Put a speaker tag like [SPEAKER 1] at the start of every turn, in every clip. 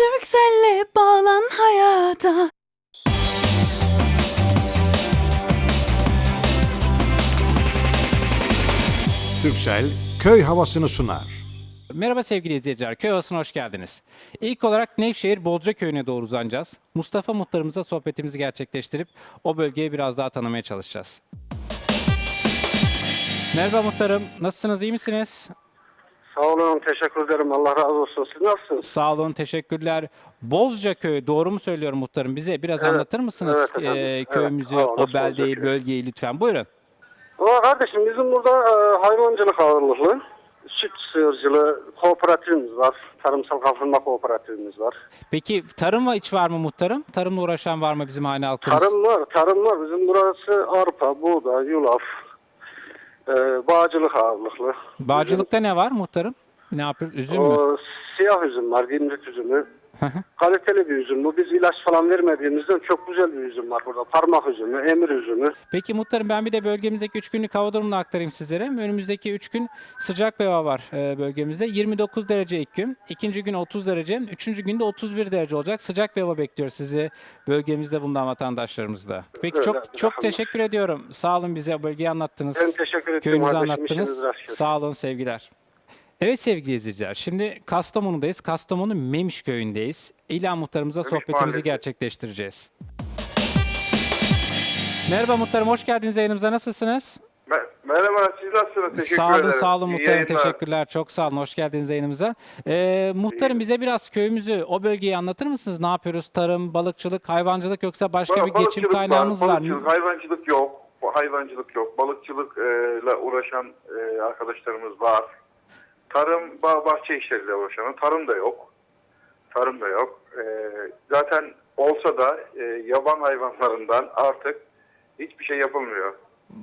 [SPEAKER 1] Turkcell'le bağlan hayata.
[SPEAKER 2] Türksel köy havasını sunar.
[SPEAKER 3] Merhaba sevgili izleyiciler, köy havasına hoş geldiniz. İlk olarak Nevşehir Bolca Köyü'ne doğru uzanacağız. Mustafa Muhtarımızla sohbetimizi gerçekleştirip o bölgeyi biraz daha tanımaya çalışacağız. Merhaba Muhtarım, nasılsınız, iyi misiniz?
[SPEAKER 4] Sağ olun, teşekkür ederim. Allah razı olsun. Siz nasılsınız?
[SPEAKER 3] Sağ olun, teşekkürler. Bozca Köyü, doğru mu söylüyorum Muhtarım? Bize biraz
[SPEAKER 4] Evet,
[SPEAKER 3] anlatır mısınız
[SPEAKER 4] evet efendim, evet.
[SPEAKER 3] köyümüzü,
[SPEAKER 4] Aa,
[SPEAKER 3] o beldeyi, bölgeyi lütfen? Buyurun.
[SPEAKER 4] Ama kardeşim bizim burada e, hayvancılık ağırlıklı, süt sığırcılığı kooperatifimiz var. Tarımsal kalkınma kooperatifimiz var.
[SPEAKER 3] Peki tarım ve iç var mı Muhtarım? Tarımla uğraşan var mı bizim hane halkımız?
[SPEAKER 4] Tarım var, tarım var. Bizim burası arpa, buğday, yulaf, e, bağcılık ağırlıklı.
[SPEAKER 3] Bağcılıkta ne var Muhtarım? Ne yapıyor? Üzüm mü?
[SPEAKER 4] O, siyah üzüm var, gimrik üzümü. Kaliteli bir üzüm bu. Biz ilaç falan vermediğimizden çok güzel bir üzüm var burada. Parmak üzümü, emir üzümü.
[SPEAKER 3] Peki muhtarım ben bir de bölgemizdeki 3 günlük hava durumunu aktarayım sizlere. Önümüzdeki 3 gün sıcak bir hava var e, bölgemizde. 29 derece ilk gün, ikinci gün 30 derece, üçüncü günde 31 derece olacak. Sıcak bir hava bekliyor sizi bölgemizde bulunan vatandaşlarımızda. Peki
[SPEAKER 4] Öyle,
[SPEAKER 3] çok çok teşekkür ediyorum. Sağ olun bize bölgeyi anlattınız.
[SPEAKER 4] Ben teşekkür ederim kardeşim,
[SPEAKER 3] anlattınız.
[SPEAKER 4] işiniz rast gelsin.
[SPEAKER 3] Sağ olun sevgiler. Evet sevgili izleyiciler, şimdi Kastamonu'dayız. Kastamonu Memiş köyündeyiz. İlan muhtarımıza sohbetimizi
[SPEAKER 4] mahallesi.
[SPEAKER 3] gerçekleştireceğiz. Merhaba muhtarım, hoş geldiniz yayınımıza. Nasılsınız?
[SPEAKER 5] Me- Merhaba, siz nasılsınız? Teşekkür
[SPEAKER 3] sağ olun,
[SPEAKER 5] ederim.
[SPEAKER 3] sağ olun
[SPEAKER 5] İyi
[SPEAKER 3] muhtarım.
[SPEAKER 5] yayınlar.
[SPEAKER 3] Teşekkürler. Çok sağ olun. Hoş geldiniz yayınımıza. Ee, muhtarım bize biraz köyümüzü, o bölgeyi anlatır mısınız? Ne yapıyoruz? Tarım, balıkçılık, hayvancılık yoksa başka
[SPEAKER 5] Ba-
[SPEAKER 3] bir geçim
[SPEAKER 5] balıkçılık
[SPEAKER 3] kaynağımız var
[SPEAKER 5] balıkçılık,
[SPEAKER 3] mı?
[SPEAKER 5] Hayvancılık yok. Bu Hayvancılık yok. Balıkçılıkla uğraşan e, arkadaşlarımız var. Tarım, bağ, bahçe işleriyle uğraşan. Tarım da yok. Tarım da yok. E, zaten olsa da e, yaban hayvanlarından artık hiçbir şey yapılmıyor.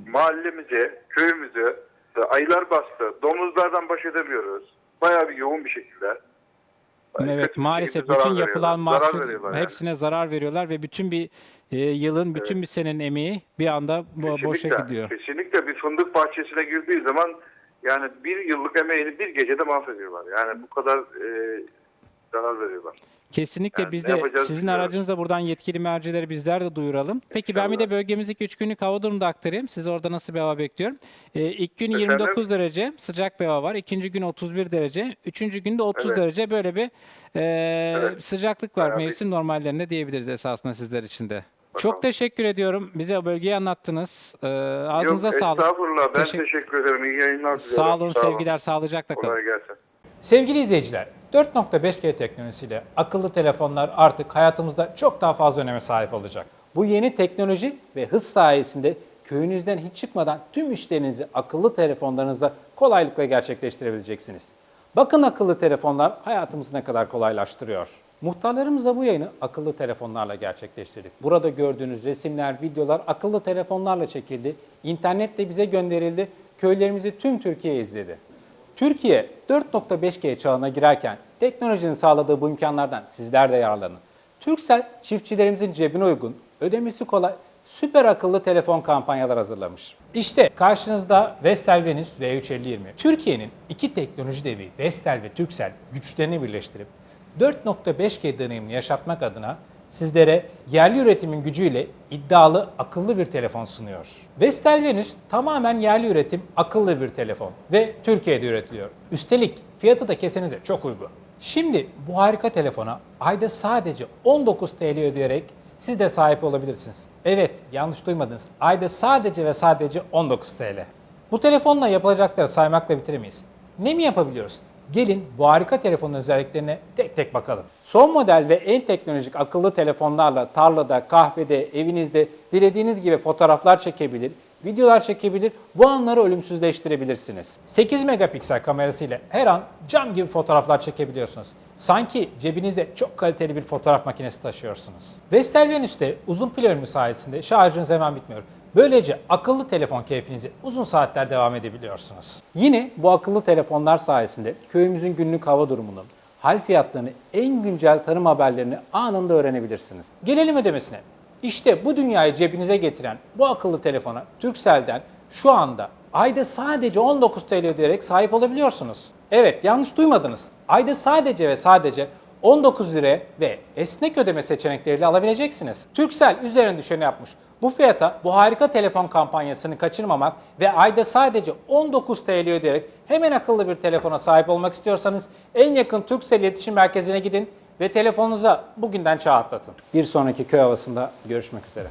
[SPEAKER 5] Mahallemizi, köyümüzü e, ayılar bastı. Domuzlardan baş edemiyoruz. Bayağı bir yoğun bir şekilde.
[SPEAKER 3] Evet maalesef bütün yapılan
[SPEAKER 5] Zarar
[SPEAKER 3] mahsul
[SPEAKER 5] veriyorlar yani.
[SPEAKER 3] hepsine zarar veriyorlar ve bütün bir e, yılın, bütün bir senenin emeği bir anda bo- boşa
[SPEAKER 5] Kesinlikle,
[SPEAKER 3] gidiyor.
[SPEAKER 5] Kesinlikle bir fındık bahçesine girdiği zaman yani bir yıllık emeğini bir gecede mahvediyorlar. Yani bu kadar e, zarar veriyorlar.
[SPEAKER 3] Kesinlikle
[SPEAKER 5] Yani
[SPEAKER 3] biz de sizin
[SPEAKER 5] bilmiyorum.
[SPEAKER 3] aracınızla buradan yetkili mercileri bizler de duyuralım. Peki ben bir de
[SPEAKER 5] İnşallah.
[SPEAKER 3] bölgemizdeki 3 günlük hava durumunu da aktarayım. Size orada nasıl bir hava bekliyorum? Ee, ilk gün
[SPEAKER 5] Efendim?
[SPEAKER 3] 29 derece sıcak bir hava var. İkinci gün 31 derece. Üçüncü günde 30
[SPEAKER 5] Evet.
[SPEAKER 3] derece. Böyle bir e,
[SPEAKER 5] Evet.
[SPEAKER 3] sıcaklık var
[SPEAKER 5] Bayağı bir-
[SPEAKER 3] mevsim normallerinde diyebiliriz esasında sizler için de. Çok teşekkür ediyorum. Bize bölgeyi anlattınız. Ee, ağzınıza
[SPEAKER 5] Yok,
[SPEAKER 3] sağlık.
[SPEAKER 5] Estağfurullah. Ben
[SPEAKER 3] Teşekkür-
[SPEAKER 5] teşekkür ederim. İyi yayınlar dilerim.
[SPEAKER 3] Sağ olun, sevgiler, sağlıcakla kalın.
[SPEAKER 5] Kolay gelsin.
[SPEAKER 6] Sevgili izleyiciler, 4.5G teknolojisiyle akıllı telefonlar artık hayatımızda çok daha fazla öneme sahip olacak. Bu yeni teknoloji ve hız sayesinde köyünüzden hiç çıkmadan tüm işlerinizi akıllı telefonlarınızda kolaylıkla gerçekleştirebileceksiniz. Bakın akıllı telefonlar hayatımızı ne kadar kolaylaştırıyor. Muhtarlarımızla bu yayını akıllı telefonlarla gerçekleştirdik. Burada gördüğünüz resimler, videolar akıllı telefonlarla çekildi. İnternetle bize gönderildi. Köylerimizi tüm Türkiye izledi. Türkiye 4.5G çağına girerken teknolojinin sağladığı bu imkanlardan sizler de yararlanın. Turkcell çiftçilerimizin cebine uygun, ödemesi kolay, süper akıllı telefon kampanyalar hazırlamış. İşte karşınızda Vestel Venus V35020. Türkiye'nin iki teknoloji devi Vestel ve Turkcell güçlerini birleştirip 4.5G deneyimini yaşatmak adına sizlere yerli üretimin gücüyle iddialı akıllı bir telefon sunuyor. Vestel Venus tamamen yerli üretim akıllı bir telefon ve Türkiye'de üretiliyor. Üstelik fiyatı da kesenize çok uygun. Şimdi bu harika telefona ayda sadece 19 TL ödeyerek siz de sahip olabilirsiniz. Evet yanlış duymadınız. Ayda sadece ve sadece 19 TL. Bu telefonla yapılacakları saymakla bitiremeyiz. Ne mi yapabiliyoruz? Gelin bu harika telefonun özelliklerine tek tek bakalım. Son model ve en teknolojik akıllı telefonlarla tarlada, kahvede, evinizde dilediğiniz gibi fotoğraflar çekebilir, videolar çekebilir, bu anları ölümsüzleştirebilirsiniz. 8 megapiksel kamerasıyla her an cam gibi fotoğraflar çekebiliyorsunuz. Sanki cebinizde çok kaliteli bir fotoğraf makinesi taşıyorsunuz. Vestel Venüs'te uzun pil ömrü sayesinde şarjınız hemen bitmiyor. Böylece akıllı telefon keyfinizi uzun saatler devam edebiliyorsunuz. Yine bu akıllı telefonlar sayesinde köyümüzün günlük hava durumunu, hal fiyatlarını, en güncel tarım haberlerini anında öğrenebilirsiniz. Gelelim ödemesine. İşte bu dünyayı cebinize getiren bu akıllı telefona Turkcell'den şu anda ayda sadece 19 TL ödeyerek sahip olabiliyorsunuz. Evet yanlış duymadınız. Ayda sadece ve sadece 19 lira ve esnek ödeme seçenekleriyle alabileceksiniz. Turkcell üzerine düşeni yapmış. Bu fiyata bu harika telefon kampanyasını kaçırmamak ve ayda sadece 19 TL ödeyerek hemen akıllı bir telefona sahip olmak istiyorsanız en yakın Turkcell iletişim merkezine gidin ve telefonunuza bugünden çağ atlatın. Bir sonraki köy havasında görüşmek üzere.